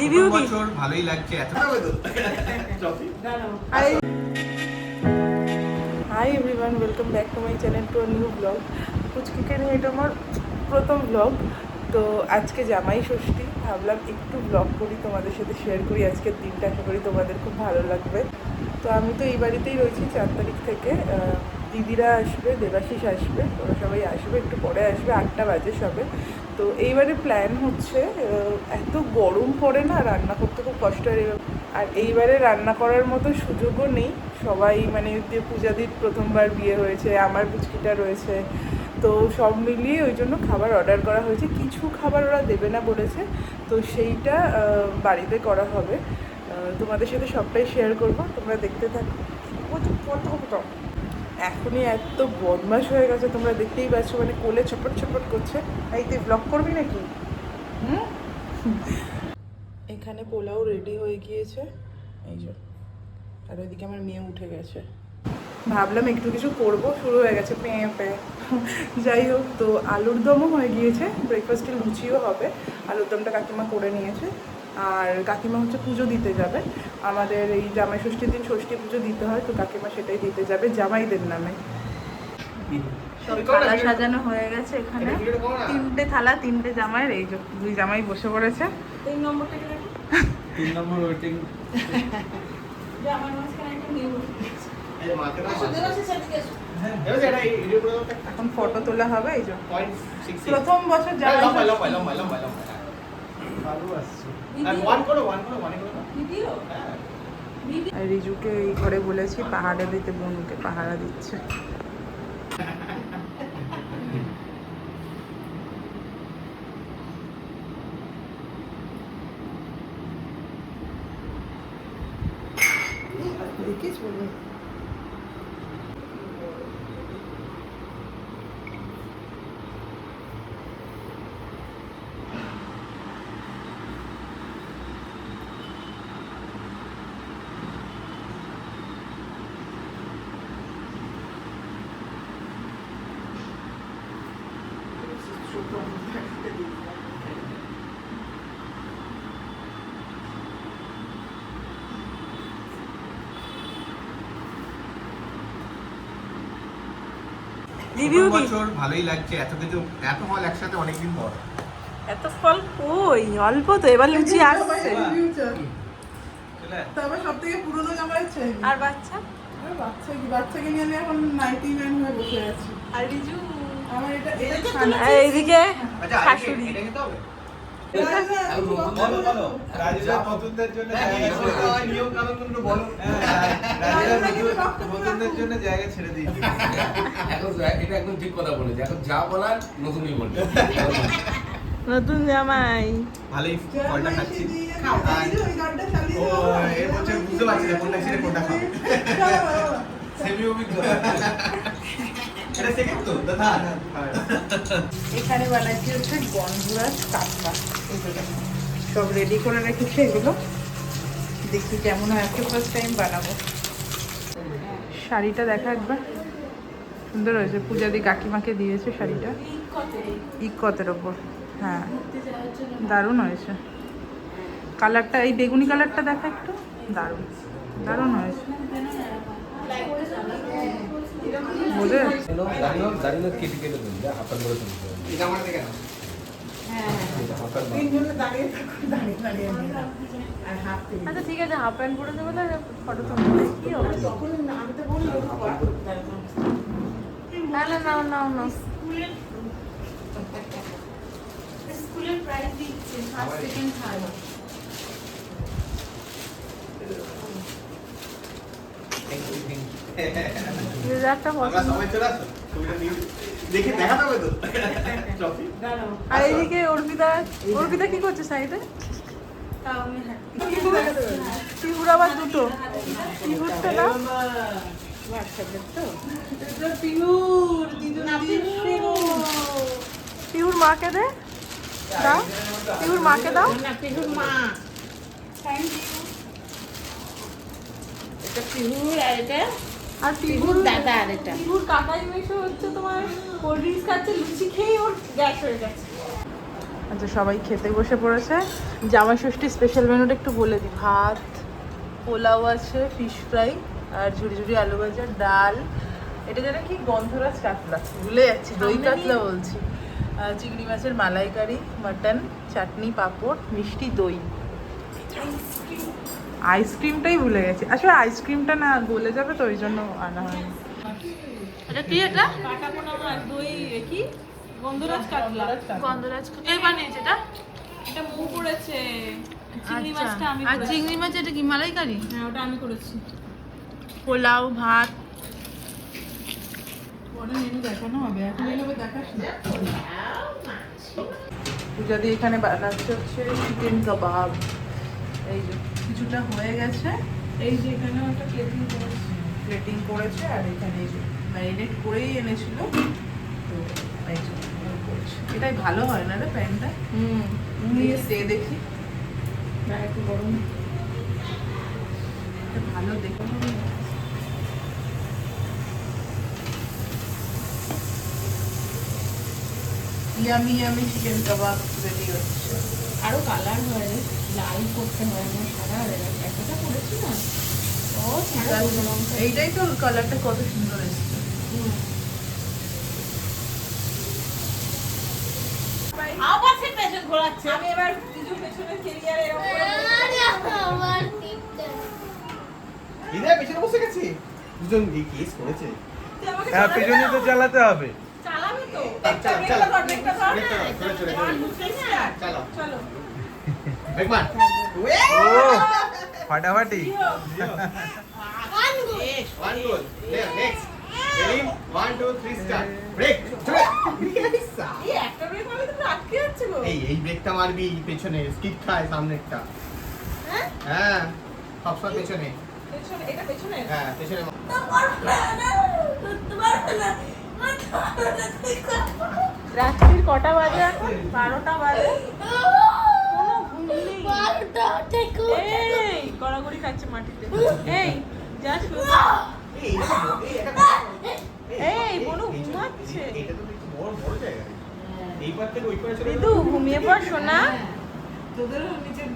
Review কি ভালোই লাগছে এত hi everyone welcome back to my channel to new vlog পুচকিকে নিয়ে এটা আমার প্রথম ব্লগ তো আজকে জামাই ষষ্ঠী ভাবলাম একটু ব্লগ করি তোমাদের সাথে শেয়ার করি। আজকের দিনটা আশা করি তোমাদের খুব ভালো লাগবে। তো আমি তো এই বাড়িতেই রয়েছি চার তারিখ থেকে। দিদিরা আসবে, দেবাশিস আসবে, ওরা সবাই আসবে, একটু পরে আসবে, আটটা বাজে সবে। তো এইবারে প্ল্যান হচ্ছে এত গরম পড়ে না, রান্না করতে খুব কষ্ট হয়। আর এইবারে রান্না করার মতো সুযোগও নেই। সবাই মানে পূজাদির প্রথমবার বিয়ে হয়েছে, আমার পুচকিটা রয়েছে, তো সব মিলিয়ে ওই জন্য খাবার অর্ডার করা হয়েছে। কিছু খাবার ওরা দেবে না বলেছে, তো সেইটা বাড়িতে করা হবে। তোমাদের সাথে সবটাই শেয়ার করব, তোমরা দেখতে থাকো। কত কত এখনই এত বদমাশ হয়ে গেছে, তোমরা দেখতেই পাচ্ছ মানে কোলে ছপট ছপট করছে। এই, তুই ব্লগ করবি নাকি? এখানে পোলাও রেডি হয়ে গিয়েছে। এই যে, আর ওইদিকে আমার মেয়ে উঠে গেছে। ভাবলাম একটু কিছু করব, শুরু হয়ে গেছে পেয়ে পেয়ে। যাই হোক, তো আলুর দমও হয়ে গিয়েছে ব্রেকফাস্টে লুচিও হবে। আলুর দমটা কাকিমা করে নিয়েছে। আর কাকিমা হচ্ছে পুজো দিতে যাবে। আমাদের এই জামাই ষষ্ঠীর দিন ষষ্ঠী পুজো দিতে হয় তো কাকিমা সেটাই দিতে যাবে জামাইদের নামে। সব থালা সাজানো হয়ে গেছে এখানে। তিনটে থালা তিনটে জামাইয়ের এই যে দুই জামাই বসে পড়েছে। তিন নম্বরটা তিন নম্বর ওয়েটিং যে আমার মাঝখানে একটা মেয়ে বসে আছে। মাকে আসো, দেবাশিস সেদিকে এসো। এখন ফটো তোলা হবে এই যে। প্রথম বছর জামাই রিজুকে এই ঘরে বলেছি পাহাড়ে দিতে বোনকে পাহারা দিচ্ছে। দেখিস বলবি রিভিউ বছর ভালোই লাগছে এত কিছু এত ফল একসাথে অনেকদিন পর। এত ফল কই? অল্প তো এবার লুচি আসছে। তবে সব থেকে পুরনো জামা আছে আর বাচ্চা? বাচ্চা কি বাচ্চাকে নিয়ে আমি এখন নাইটি ম্যান হয়ে বসে আছি। আর রিজু? আমার এটা এইদিকে আচ্ছা শাশুড়ি। এটা খেতে হবে? এখন এটা ঠিক কথা বলেছে এখন যা বলার নতুনই বলবে নতুন জামাই। ভালোই ফলটা খাচ্ছি ওই গানটা চালিয়ে ও এর বুঝতে পারছি না কোনটা ছেড়ে কোনটা খাবে সেমি অভিজ্ঞ এটা সেকেন্ড তো? দাদা এখানে বানাচ্ছি হচ্ছে গন্ধরাজ কাপড়া এগুলো সব রেডি করে রেখেছি এগুলো। দেখি কেমন হয়। আজকে ফার্স্ট টাইম বানাবো। শাড়িটা দেখা একবার। সুন্দর হয়েছে। পূজা দি কাকিমাকে দিয়েছে শাড়িটা। ইকতের ওপর। হ্যাঁ। দারুণ হয়েছে। কালারটা এই বেগুনি কালারটা দেখা একটু। দারুণ। দারুণ হয়েছে। বোঝে থেকে আচ্ছা ঠিক আছে হাফ প্যান্ট পরে দেবো ফটো তুলবো। কি হবে? আমি তো বলি না না নাও নাও নাও। স্কুলের প্রাইজ দিচ্ছে ফার্স্ট সেকেন্ড থার্ড রেজাল্টটা পছন্দ। ট্রফি আর এইদিকে অর্পিতা অর্পিতা কি করছে সাইডে? পিহুর আবার দুটো। পিহুরটা না? পিহুর মাকে দে। দাও পিহুর মাকে দাও। এটা পিহুর আর এটা আর পিহুর দাদা আর এটা পিহুর কাকাই মেশো হচ্ছে তোমার কোল্ড ড্রিঙ্কস খাচ্ছে লুচি খেয়েই ওর গ্যাস হয়ে গেছে। আচ্ছা সবাই খেতে বসে পড়েছে। জামাই ষষ্ঠী স্পেশাল মেনুটা একটু বলে দিই। ভাত পোলাও আছে ফিশ ফ্রাই আর ঝুড়ি ঝুড়ি আলু ভাজা ডাল। এটা যেন কি গন্ধরাজ কাতলা। ভুলে যাচ্ছি দই কাতলা বলছি। চিংড়ি মাছের মালাইকারি মাটন চাটনি পাঁপড় মিষ্টি দই। আইসক্রিমটাই ভুলে গেছি। আসলে আইসক্রিমটা না গলে যাবে তো ওই জন্য আনা হয়নি। এটা কি এটা? কাটা পোনা মাছ দই কি? গন্ধরাজ কাতলা। গন্ধরাজ কে বানিয়েছে এটা এটা মু করেছে। চিংড়ি মাছটা আমি আর চিংড়ি মাছ এটা কি মালাইকারি? হ্যাঁ ওটা আমি করেছি। পোলাও ভাত। পরে মেনু দেখানো হবে। এখন এইভাবে দেখাস না। পূজা দিয়ে এখানে বানাচ্ছে হচ্ছে চিকেন কাবাব এই যে। কিছুটা হয়ে গেছে। এই যে এখানে একটা প্লেটিং করেছে। প্লেটিং করেছে আর এখানে এই যে ম্যারিনেট করেই এনেছিল। তো এই যে এভাবে এটাই ভালো হয় না রে প্যান্টটা হুম নিয়ে সে দেখি। একটু গরম। এটা ভালো দেখে yummy yummy chicken kebab ready হচ্ছে। আরও কালার হয় রে। লাল করতে হয় আমার সাদা হয়ে গেছে। একটা করেছি না? ও ঠিক আছে এইটাই তো কালারটা কত সুন্দর এসেছে। আবার সে পেছন ঘোরাচ্ছে। আমি এবার কিছু পেছনে ক্যারিয়ার এরকম পেছনে বসে গেছে। দুজন কেস করেছে। হ্যাঁ পেছনে তো চালাতে হবে। ফাটাফাটি। এই একটা ব্রেক মারলে তো পুরো আটকে যাচ্ছে গো এই এই ব্রেকটা মারবি পেছনে স্কিপ খায় সামনেরটা। হ্যাঁ? সবসময় পেছনে। পেছনে এটা পেছনে? হ্যাঁ পেছনে। রাত্রির কটা বাজে এখন বারোটা বাজে কোনো ঘুম গড়াগড়ি খাচ্ছে মাটিতে এই যা এই, বনু ঘুমাচ্ছে। ঘুমিয়ে পড় সোনা তোদেরও নিচের